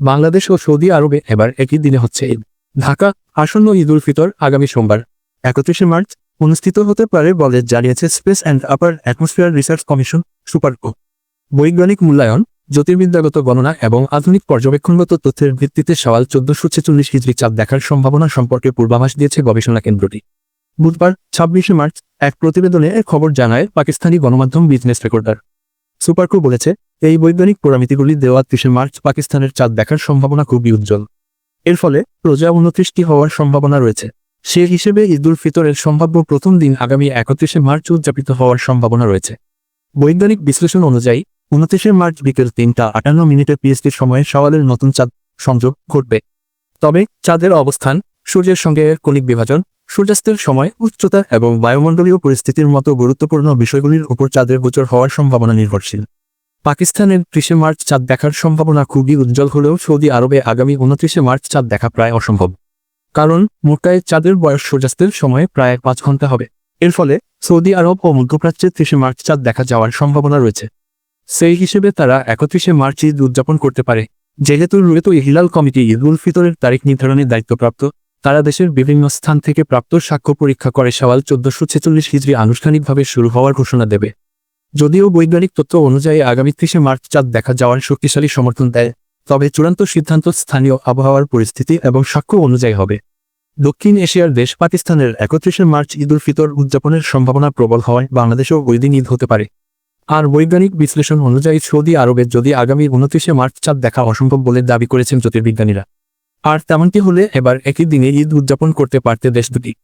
বাংলাদেশ ও Saudi আরবে এবার একই দিনে হচ্ছে ঈদ। ঢাকা আসন্ন ঈদ উল ফিতর আগামী সোমবার। একত্রিশে মার্চ অনুষ্ঠিত হতে পারে বলে জানিয়েছে space and upper atmosphere research commission, Suparco. বৈজ্ঞানিক মূল্যায়ন, জ্যোতির্বিদ্যাগত গণনা এবং আধুনিক পর্যবেক্ষণগত তথ্যের ভিত্তিতে সওয়াল চোদ্দশো ছেচল্লিশ হিজড়ি চাপ দেখার সম্ভাবনা সম্পর্কে পূর্বাভাস দিয়েছে গবেষণা কেন্দ্রটি। বুধবার ছাব্বিশে মার্চ এক প্রতিবেদনে খবর জানায় পাকিস্তানি গণমাধ্যম বিজনেস রেকর্ডার। সুপারকো বলেছে এই বৈজ্ঞানিক পরামিতিগুলি দেওয়া ত্রিশে মার্চ পাকিস্তানের চাঁদ দেখার সম্ভাবনা খুবই উজ্জ্বল। এর ফলে রোজা উনত্রিশটি হওয়ার সম্ভাবনা রয়েছে। সে হিসেবে ঈদুল ফিতরের সম্ভাব্য প্রথম দিন আগামী একত্রিশে মার্চ উদযাপিত হওয়ার সম্ভাবনা রয়েছে। বৈজ্ঞানিক বিশ্লেষণ অনুযায়ী, উনত্রিশে মার্চ বিকেল তিনটা আটান্ন মিনিটে পিএসটির সময়ে সওয়ালের নতুন চাঁদ সংযোগ ঘটবে। তবে চাঁদের অবস্থান, সূর্যের সঙ্গে কণিক বিভাজন, সূর্যাস্তের সময় উচ্চতা এবং বায়ুমণ্ডলীয় পরিস্থিতির মতো গুরুত্বপূর্ণ বিষয়গুলির উপর চাঁদের গোচর হওয়ার সম্ভাবনা নির্ভরশীল। পাকিস্তানের ত্রিশে মার্চ চাঁদ দেখার সম্ভাবনা খুবই উজ্জ্বল হলেও সৌদি আরবে আগামী উনত্রিশে মার্চ চাঁদ দেখা প্রায় অসম্ভব। কারণ মোটায় চাঁদের বয়স সূর্যাস্তের সময় প্রায় পাঁচ ঘণ্টা হবে। এর ফলে সৌদি আরব ও মধ্যপ্রাচ্যে ত্রিশে মার্চ চাঁদ দেখা যাওয়ার সম্ভাবনা রয়েছে। সেই হিসেবে তারা একত্রিশে মার্চ ঈদ উদযাপন করতে পারে। যেহেতু রুয়েতো হিলাল কমিটি ঈদ উল ফিতরের তারিখ নির্ধারণের দায়িত্বপ্রাপ্ত, তারা দেশের বিভিন্ন স্থান থেকে প্রাপ্ত সাক্ষ্য পরীক্ষা করে সওয়াল চোদ্দশো ছেচল্লিশ হিজড়ি আনুষ্ঠানিকভাবে শুরু হওয়ার ঘোষণা দেবে। যদিও বৈজ্ঞানিক তথ্য অনুযায়ী আগামী ত্রিশে মার্চ চাঁদ দেখা যাওয়ার শক্তিশালী সমর্থন দেয়, তবে চূড়ান্ত সিদ্ধান্ত স্থানীয় আবহাওয়ার পরিস্থিতি এবং সাক্ষ্য অনুযায়ী হবে। দক্ষিণ এশিয়ার দেশ পাকিস্তানের একত্রিশে মার্চ ঈদুল ফিতর উদযাপনের সম্ভাবনা প্রবল হওয়ায় বাংলাদেশেও ওই দিন ঈদ হতে পারে। আর বৈজ্ঞানিক বিশ্লেষণ অনুযায়ী সৌদি আরবে যদি আগামী উনত্রিশে মার্চ চাঁদ দেখা অসম্ভব বলে দাবি করেছেন জ্যোতির্বিজ্ঞানীরা। আর তেমনটি হলে এবার একই দিনে ঈদ উদযাপন করতে পারতে দেশ দুটি।